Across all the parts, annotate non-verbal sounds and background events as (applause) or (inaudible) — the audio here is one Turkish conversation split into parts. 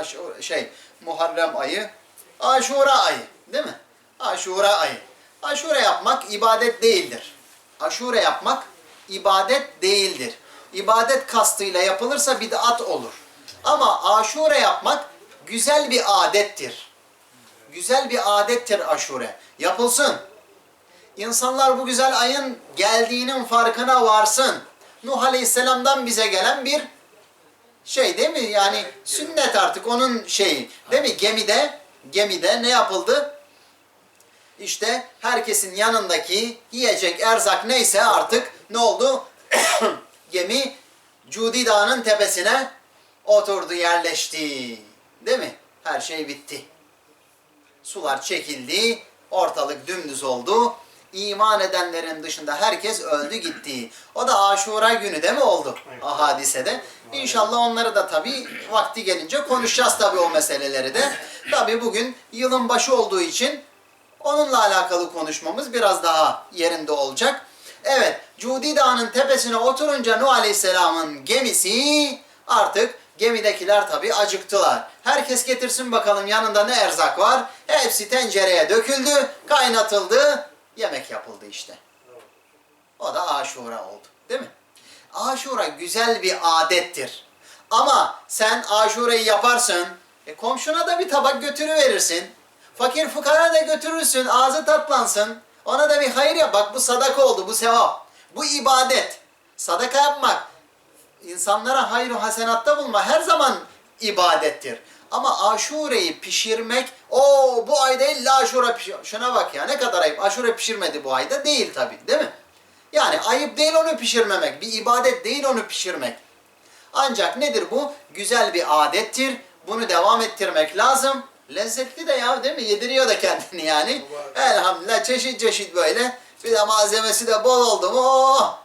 Aş şey Muharrem ayı, Aşura ayı değil mi? Aşura ayı. Aşure yapmak ibadet değildir. Aşure yapmak ibadet değildir. İbadet kastıyla yapılırsa bid'at olur. Ama aşure yapmak güzel bir adettir. Güzel bir adettir aşure. Yapılsın. İnsanlar bu güzel ayın geldiğinin farkına varsın. Nuh Aleyhisselam'dan bize gelen bir şey değil mi? Yani sünnet artık onun şeyi. Değil mi? Gemide, gemide ne yapıldı? İşte herkesin yanındaki yiyecek erzak neyse artık ne oldu? (coughs) Gemi Cudi Dağı'nın tepesine oturdu, yerleşti. Değil mi? Her şey bitti. Sular çekildi, ortalık dümdüz oldu. İman edenlerin dışında herkes öldü gitti. O da Aşura günü de mi oldu? Ahadisede. İnşallah onları da tabii vakti gelince konuşacağız tabii o meseleleri de. Tabii bugün yılın başı olduğu için onunla alakalı konuşmamız biraz daha yerinde olacak. Evet, Cudi Dağı'nın tepesine oturunca Nuh Aleyhisselam'ın gemisi artık gemidekiler tabii acıktılar. Herkes getirsin bakalım yanında ne erzak var. Hepsi tencereye döküldü, kaynatıldı, yemek yapıldı işte. O da aşura oldu. Değil mi? Aşura güzel bir adettir. Ama sen aşureyi yaparsın, e komşuna da bir tabak götürüverirsin. Fakir fukara da götürürsün, ağzı tatlansın. Ona da bir hayır yap. Bak bu sadaka oldu, bu sevap. Bu ibadet. Sadaka yapmak, insanlara hayır hasenatta bulma her zaman ibadettir. Ama aşureyi pişirmek, o bu ayda illa aşure pişir. Şuna bak ya ne kadar ayıp. Aşure pişirmedi bu ayda değil tabii değil mi? Yani ayıp değil onu pişirmemek. Bir ibadet değil onu pişirmek. Ancak nedir bu? Güzel bir adettir. Bunu devam ettirmek lazım. Lezzetli de ya değil mi? Yediriyor da kendini yani. Elhamdülillah çeşit çeşit böyle. Bir de malzemesi de bol oldu mu? Oh!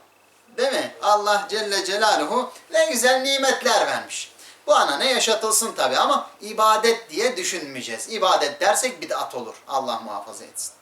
Değil mi? Allah Celle Celaluhu ne güzel nimetler vermiş. Bu ana ne yaşatılsın tabi ama ibadet diye düşünmeyeceğiz. İbadet dersek bid'at olur. Allah muhafaza etsin.